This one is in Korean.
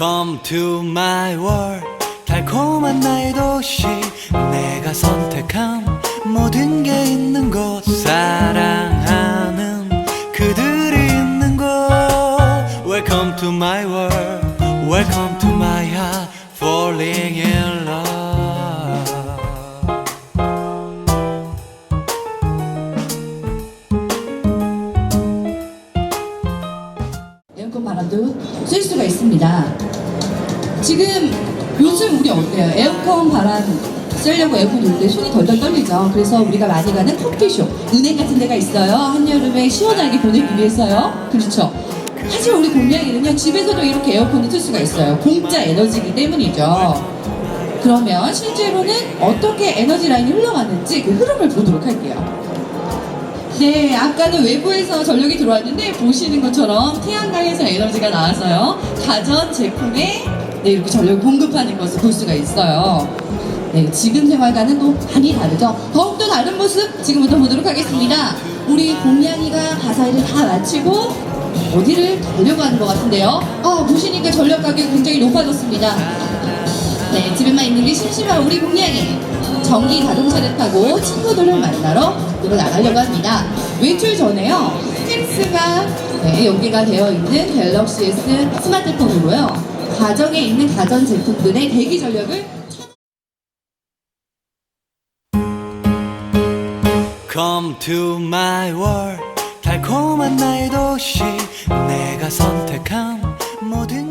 Come to my world 달콤한 나의 도시 내가 선택한 모든 게 있는 곳 사랑하는 그들이 있는 곳 Welcome to my world Welcome to my heart Falling in 에어컨 바람도 쐴 수가 있습니다. 지금 요즘 우리 어때요? 에어컨 바람 쐬려고 에어컨 돌때 손이 덜덜 떨리죠. 그래서 우리가 많이 가는 커피숍, 은행 같은 데가 있어요. 한여름에 시원하게 보내기 위해서요. 그렇죠. 하지만 우리 공양이는요 집에서도 이렇게 에어컨을 틀 수가 있어요. 공짜 에너지이기 때문이죠. 그러면 실제로는 어떻게 에너지 라인이 흘러가는지 그 흐름을 보도록 할게요. 네, 아까는 외부에서 전력이 들어왔는데 보시는 것처럼 태양광에서 에너지가 나와서요. 가전 제품에 네, 이렇게 전력을 공급하는 것을 볼 수가 있어요. 네, 지금 생활과는 또 많이 다르죠. 더욱더 다른 모습 지금부터 보도록 하겠습니다. 우리 공양이가 가사 일을 다 마치고 어디를 가려고 하는 것 같은데요. 아, 보시니까 전력 가격이 굉장히 높아졌습니다. 네, 집에만 있는 게 심심한 우리 공양이 전기 자동차를 타고 친구들을 만나러 밖으로 나가려고 합니다. 외출 전에요. 스트레스가 네, 연계가 되어 있는 갤럭시 S 스마트폰으로요. 가정에 있는 가전 제품들의 대기 전력을 Come to my world 달콤한 나의 도시 내가 선택한 모든